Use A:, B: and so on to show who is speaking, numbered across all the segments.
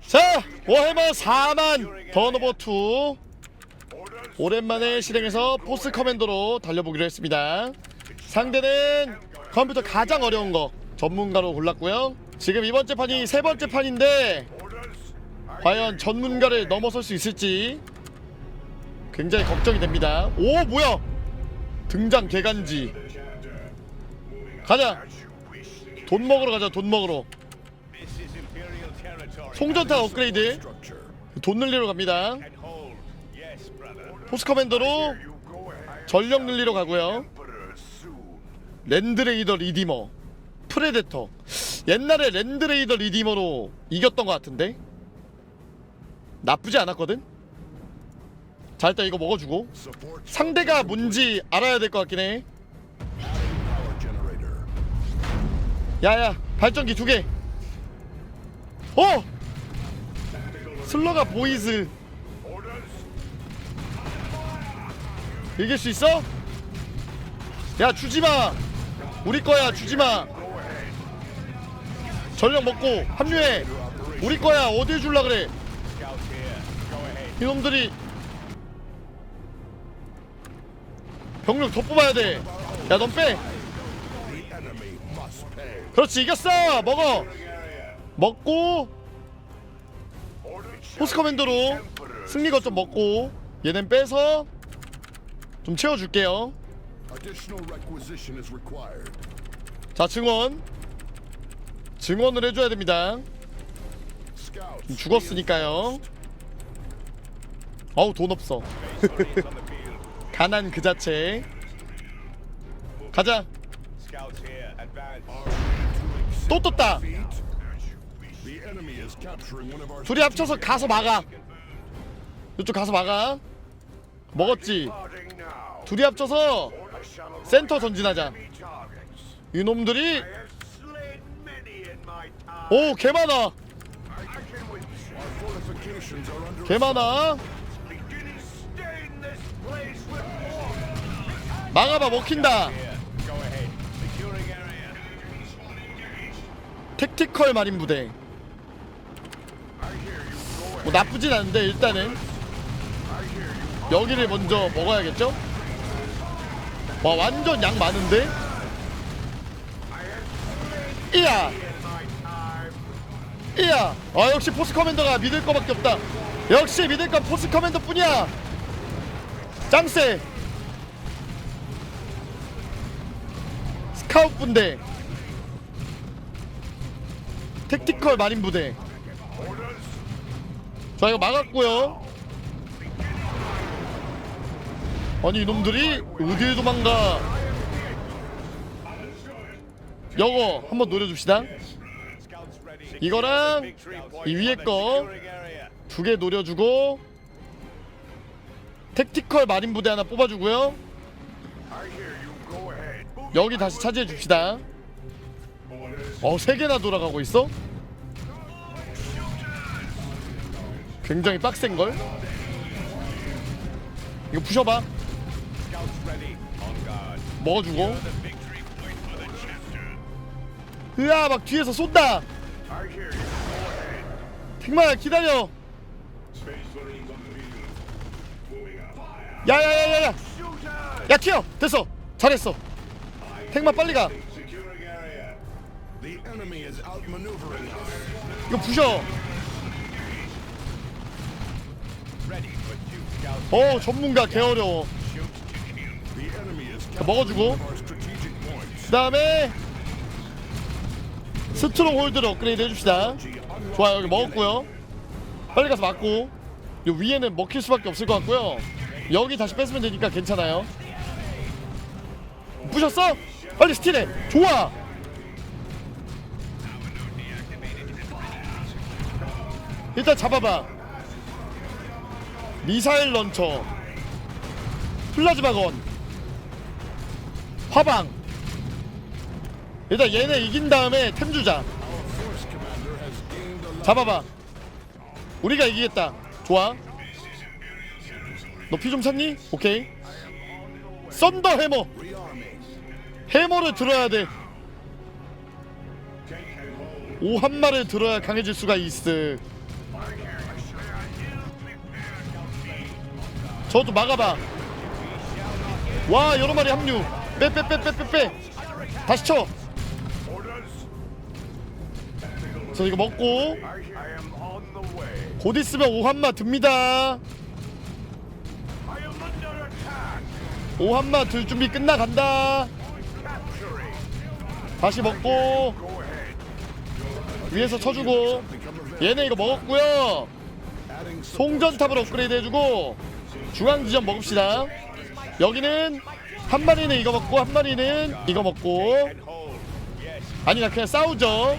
A: 자 워해머 4만 던오버 2 오랜만에 실행해서 포스 커맨더로 달려보기로 했습니다. 상대는 컴퓨터 가장 어려운 거 전문가로 골랐고요. 지금 이번째 판이 세 번째 판인데 과연 전문가를 넘어설 수 있을지 굉장히 걱정이 됩니다. 오 뭐야? 등장 개간지. 가자. 돈 먹으러 가자 돈 먹으러 송전탄 업그레이드. 돈 늘리러 갑니다. 포스 커맨더로 전력 늘리러 가고요. 랜드레이더 리디머 프레데터. 옛날에 랜드레이더 리디머로 이겼던 것 같은데? 나쁘지 않았거든? 자 일단 이거 먹어주고. 상대가 뭔지 알아야 될 것 같긴 해. 야야 발전기 두개 어! 슬러가 보이즈. 이길 수 있어? 야 주지마. 우리 거야 주지마. 전력 먹고 합류해. 우리 거야 어딜 줄라 그래? 이놈들이. 병력 더 뽑아야 돼야 넌 빼. 그렇지 이겼어. 먹어 먹고 포스 커맨더로 승리 거점 먹고 얘는 빼서 좀 채워줄게요. 자 증원. 증원을 해줘야 됩니다. 죽었으니까요. 어우 돈 없어. 가난 그 자체. 가자. 또 떴다 둘이 합쳐서 가서 막아. 이쪽 가서 막아. 먹었지? 둘이 합쳐서 센터 전진하자. 이놈들이. 오 개 많아.
B: fortifications are under
A: 개많아. 막아봐 먹힌다. 택티컬 마린 부대 뭐 나쁘진 않은데 일단은 여기를 먼저 먹어야겠죠? 와 완전 양 많은데? 이야! 이야! 아 역시 포스 커맨더가 믿을 거밖에 없다. 역시 믿을 건 포스 커맨더 뿐이야. 짱세! 스카웃 분대. 택티컬 마린 부대 자 이거 막았고요. 아니 이놈들이 어디에 도망가? 여거 한번 노려줍시다. 이거랑 이 위에 거 두 개 노려주고 택티컬 마린 부대 하나 뽑아주고요. 여기 다시 차지해 줍시다. 어세 개나 돌아가고 있어 굉장히 빡센걸? 이거 부셔봐. 먹어주고. 으아 막 뒤에서 쏜다. 택마야 기다려. 야야야야야. 야 튀어. 됐어. 잘했어. 택마 빨리 가. 이거 부셔 어 전문가
B: enemy is
A: 자, 먹어주고. 그 다음에 스트롱 홀드를 업그레이드 해줍시다. 좋아요 여기 먹었고요. 빨리 가서 맞고. 이 위에는 먹힐 수밖에 없을 것 같고요. 여기 다시 뺏으면 되니까 괜찮아요. 부셨어? 빨리 스틸해. 좋아. 일단 잡아봐 미사일 런처 플라즈마건 화방. 일단 얘네 이긴 다음에 템 주자. 잡아봐. 우리가 이기겠다. 좋아. 너 피좀 찼니? 오케이. 썬더 해머. 해머를 들어야 돼. 오 한 마를 들어야 강해질 수가 있어 저도 막아봐 와 여러 마리 합류 빼 빼 빼 빼 빼빼 다시 쳐 저 이거 먹고. 곧 있으면 오한마 듭니다. 오한마 들 준비 끝나간다. 다시 먹고. 위에서 쳐주고 얘네 이거 먹었고요 송전탑을 업그레이드 해주고 중앙지점 먹읍시다. 여기는 한 마리는 이거 먹고 한 마리는 이거 먹고. 아니 나 그냥 싸우죠.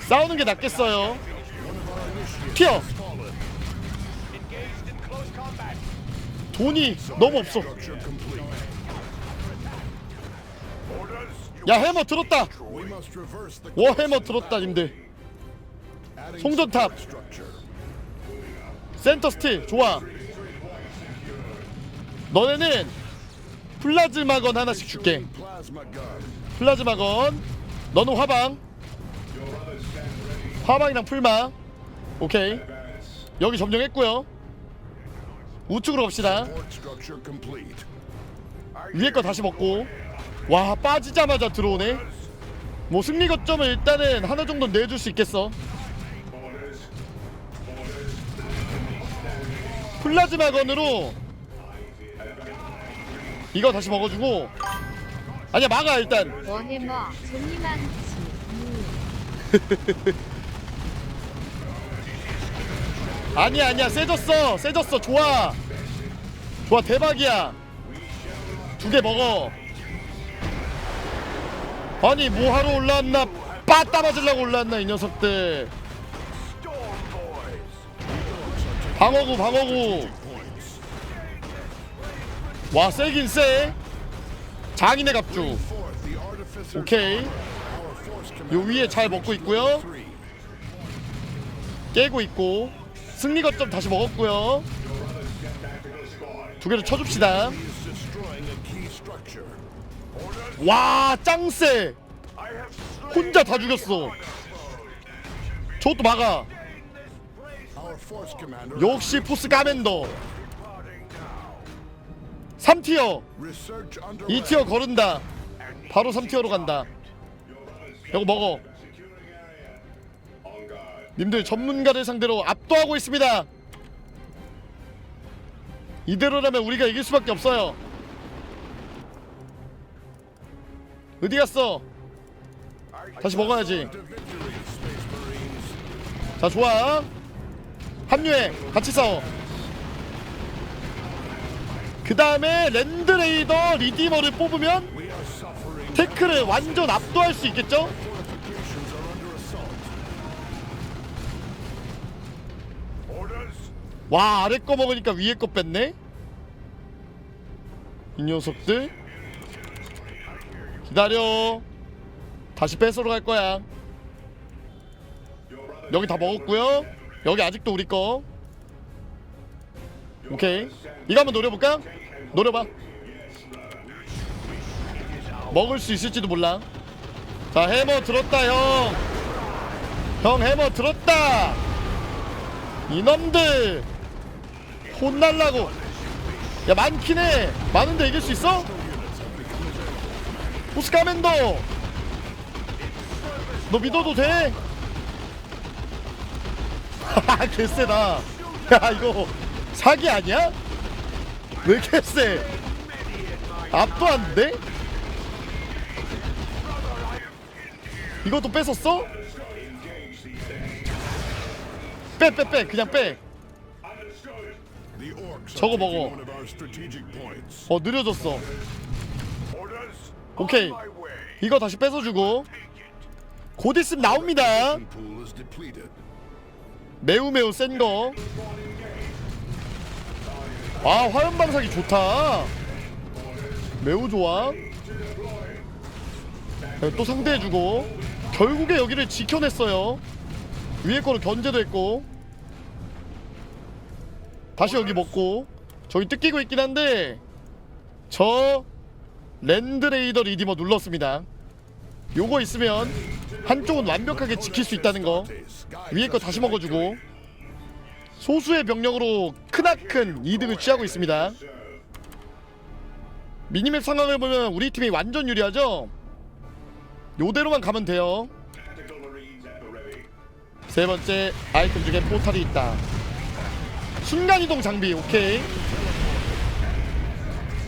A: 싸우는 게 낫겠어요. 튀어. 돈이 너무 없어. 야 해머 들었다.
B: We must reverse the
A: 와 해머 들었다 님들. 송전탑. 센터 스틸 좋아. 너네는 플라즈마건 하나씩 줄게. 플라즈마건. 너는 화방. 화방이랑 풀마. 오케이. 여기 점령했고요. 우측으로 갑시다. 위에 거 다시 먹고. 와 빠지자마자 들어오네. 뭐 승리 거점을 일단은 하나 정도 내줄 수 있겠어 플라즈마건으로 이거 다시 먹어주고. 아니야 막아 일단.
C: 워해머 종이망치
A: 아니야 아니야 세졌어. 세졌어 좋아. 좋아 대박이야. 두 개 먹어. 아니 뭐하러 올라왔나? 빠따 맞으려고 올라왔나 이 녀석들 방어구 방어구 와 세긴 세 장인의 갑주. 오케이 요. 위에 잘 먹고 있고요. 깨고 있고 승리 거점 다시 먹었고요 두 개를 쳐줍시다. 와 짱세 혼자 다 죽였어 저것도 막아. 역시 포스 가맨더 3티어.
B: Research under
A: 2티어 거른다. 바로 3티어로 간다. 이거 먹어. 님들 전문가를 상대로 압도하고 있습니다. 이대로라면 우리가 이길 수밖에 없어요. 어디 갔어? 다시 먹어야지. 자 좋아 합류해. 같이 싸워. 그 다음에 랜드레이더 리디머를 뽑으면. 테크를 완전 압도할 수 있겠죠? 와 아래 거 먹으니까 위에 거 뺐네? 이 녀석들. 기다려. 다시 뺏으러 갈 거야. 여기 다 먹었고요 여기 아직도 우리 거. 오케이. 이거 한번 노려볼까? 노려봐. 먹을 수 있을지도 몰라. 자 해머 들었다 형. 형 해머 들었다. 이놈들. 혼날라고. 야 많긴 해 많은데 이길 수 있어? 보스카맨더 너 믿어도 돼? 개쎄다 야 이거 사기 아니야? 왜 이렇게 쎄? 압도 안 돼? 이것도 뺏었어? 빼 빼 빼 그냥 빼 저거 먹어. 어 느려졌어. 오케이. 이거 다시 뺏어주고 곧 있으면 나옵니다 매우 매우 센 거. 아 화염 방사기 좋다. 매우 좋아. 네, 또 상대해주고. 결국에 여기를 지켜냈어요. 위에 거로 견제도 했고. 다시 여기 먹고. 저기 뜯기고 있긴 한데 저 랜드레이더 리디머 눌렀습니다. 요거 있으면 한쪽은 완벽하게 지킬 수 있다는 거. 위에 거 다시 먹어주고. 소수의 병력으로 크나큰 이득을 취하고 있습니다. 미니맵 상황을 보면 우리 팀이 완전 유리하죠? 요대로만 가면 돼요. 세 번째 아이템 중에 포탈이 있다. 순간이동 장비 오케이.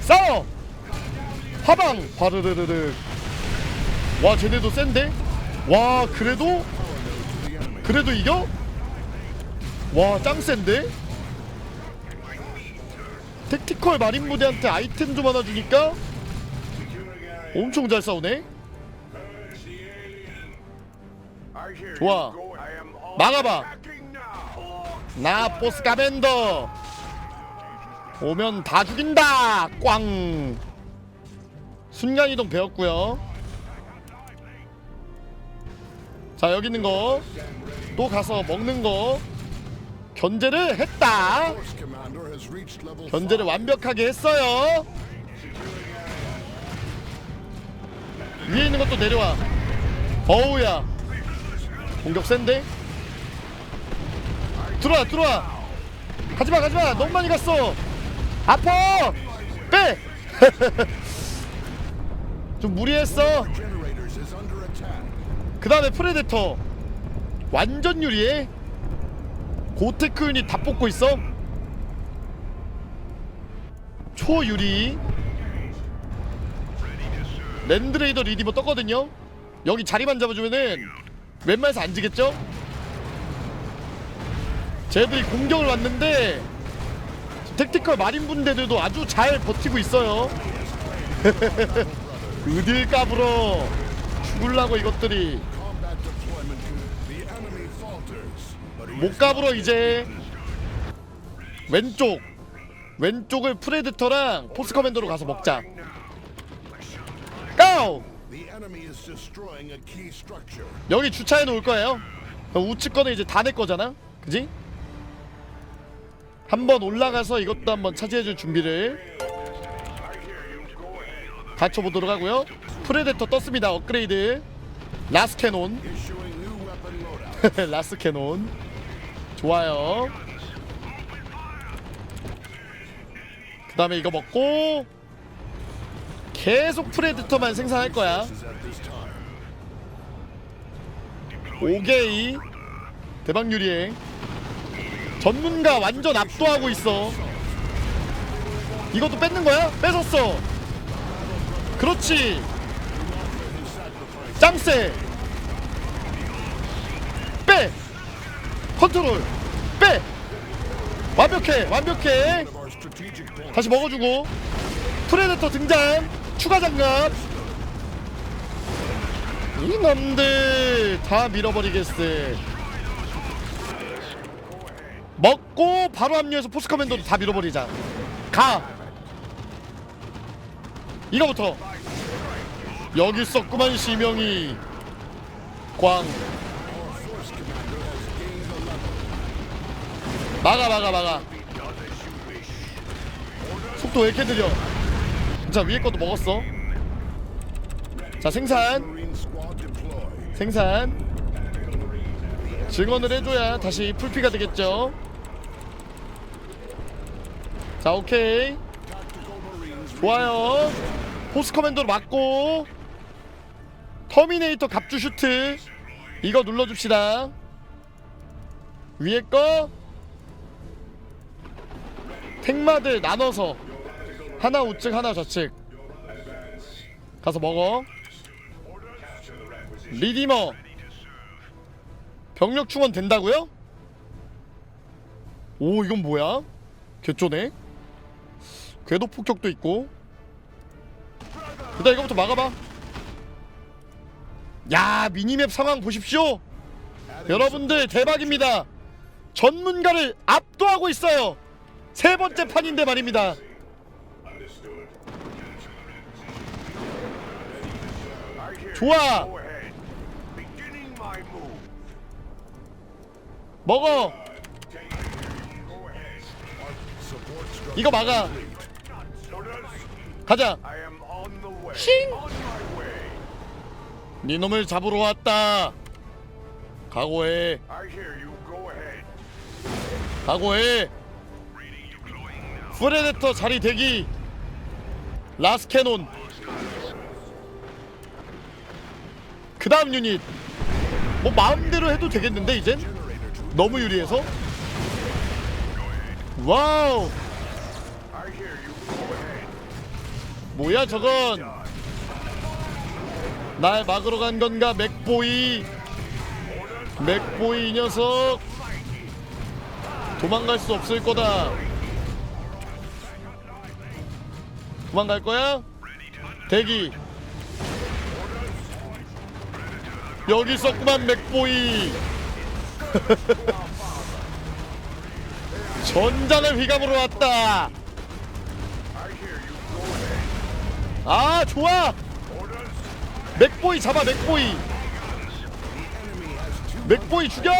A: 싸워! 화방! 바르르르르. 와 쟤네도 센데 와 그래도? 그래도 이겨? 와 짱 센데? 택티컬 마린 부대한테 아이템 좀 하나 주니까? 엄청 잘 싸우네? 좋아. 막아봐. 나 보스 가벤더. 오면 다 죽인다. 꽝. 순간이동 배웠고요 자 여기 있는 거. 또 가서 먹는 거. 견제를 했다. 견제를 완벽하게 했어요. 위에 있는 것도 내려와. 어우야. 공격 센데? 들어와 들어와. 가지마 가지마. 너무 많이 갔어. 아파. 빼. 좀 무리했어 그 다음에 프레데터. 완전 유리해. 고테크 유닛 다 뽑고 있어. 초유리. 랜드레이더 리디버 떴거든요. 여기 자리만 잡아주면은 웬만해서 안 지겠죠? 쟤들이 공격을 왔는데 택티컬 마린 분대들도 아주 잘 버티고 있어요. 어딜 까불어 죽을라고 이것들이 까불어 이제 왼쪽 왼쪽을 프레데터랑 포스 커맨더로 가서 먹자
B: structure.
A: 여기 주차해 놓을 거예요 우측 거는 이제 다 내 거잖아 그지? 한번 올라가서 이것도 한번 차지해 줄 준비를 갖춰보도록 하고요. 프레데터 떴습니다. 업그레이드. 라스 캐논.
B: Issuing new weapon loadout.
A: 라스 캐논. 좋아요. 그 다음에 이거 먹고 계속 프레데터만 생산할 거야. 5개의 대박 유리행. 전문가 완전 압도하고 있어. 이것도 뺏는 거야? 뺏었어 그렇지. 짱세. 빼. 컨트롤. 빼. 완벽해 완벽해. 다시 먹어주고. 프레데터 등장. 추가 장갑. 이놈들 다 밀어버리겠어. 먹고 바로 합류해서 포스 커맨더도 다 밀어버리자. 가 이거부터. 여기 있었구만 시명이. 꽝 막아 막아 막아. 속도 왜 이렇게 느려? 자 위에 것도 먹었어? 자 생산. 생산. 증언을 해줘야 다시 풀피가 되겠죠? 자 오케이. 좋아요 포스 커맨더로 맞고 터미네이터 갑주 슈트 이거 눌러줍시다. 위에 거 택마들 나눠서 하나 우측 하나 좌측. 가서 먹어. 리디머. 병력 충원 된다고요? 오 이건 뭐야? 개쩌네. 궤도 폭격도 있고 일단 이거부터 막아봐. 야 미니맵 상황 보십시오. 여러분들 대박입니다. 전문가를 압도하고 있어요. 세 번째 판인데 말입니다. 좋아. 먹어. 이거 막아. 가자
B: I am on the way.
A: 싱
B: On my way.
A: 네 놈을 잡으러 왔다 각오해. 각오해 프레데터 자리 대기 라스캐논 그 다음 유닛 뭐 마음대로 해도 되겠는데 이젠 너무 유리해서 와우. 뭐야 저건 날 막으러 간 건가 맥보이? 맥보이 이 녀석. 도망갈 수 없을 거다. 도망갈 거야? 대기. 여기 있었구만 맥보이. 전장을 휘감으러 왔다. 아 좋아 맥보이 잡아 맥보이. 맥보이 죽여!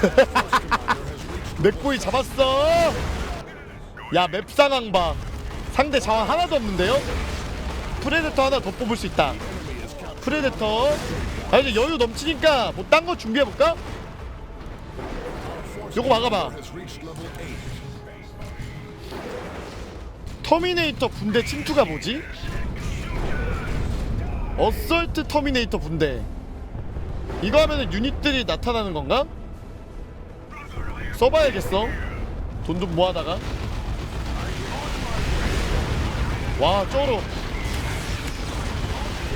A: 맥보이 잡았어. 야 맵 상황 봐 상대 자원 하나도 없는데요? 프레데터 하나 더 뽑을 수 있다. 프레데터. 아 이제 여유 넘치니까 뭐 딴 거 준비해볼까? 요거 막아봐. 터미네이터 분대 침투가 뭐지? 어설트 터미네이터 분대. 이거 하면은 유닛들이 나타나는 건가? 써봐야겠어. 돈 좀 모아다가. 와 쩔어.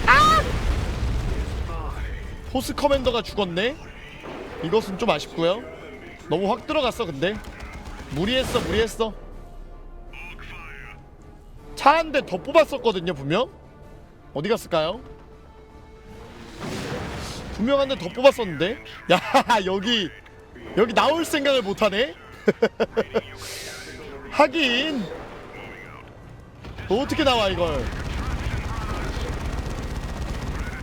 A: 아! 포스 커맨더가 죽었네? 이것은 좀 아쉽고요. 너무 확 들어갔어 근데. 무리했어 무리했어. 차 한 대 더 뽑았었거든요 분명 어디 갔을까요? 분명 한대더 뽑았었는데? 야 여기 여기 나올 생각을 못하네? 하긴. 너 어떻게 나와 이걸?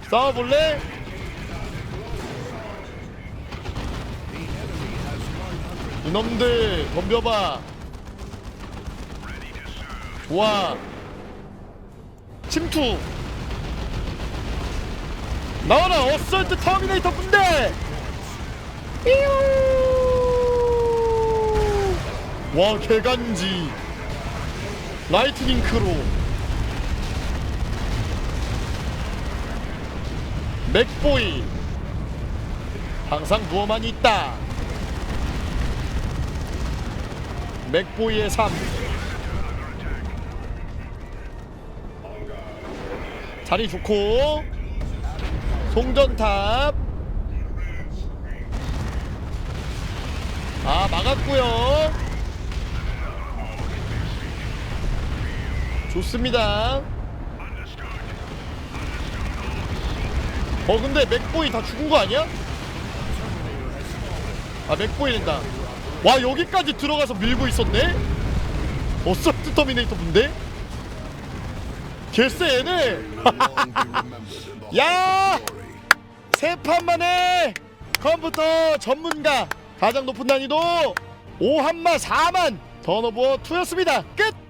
A: 싸워볼래? 이놈들 덤벼봐. 좋아. 침투 나와라 어설트 터미네이터 군대! 와 개간지. 라이트닝 크로 맥보이. 항상 누워만 있다. 맥보이의 삶. 자리 좋고 송전탑 아 막았고요 좋습니다 어 근데 맥보이 다 죽은 거 아니야? 아 맥보이 된다 와 여기까지 들어가서 밀고 있었네? 어서트 터미네이터 분데? 개쎄 얘네 야! 세 판 만에 컴퓨터 전문가 가장 높은 난이도 5한마 4만 턴오버 2였습니다 끝!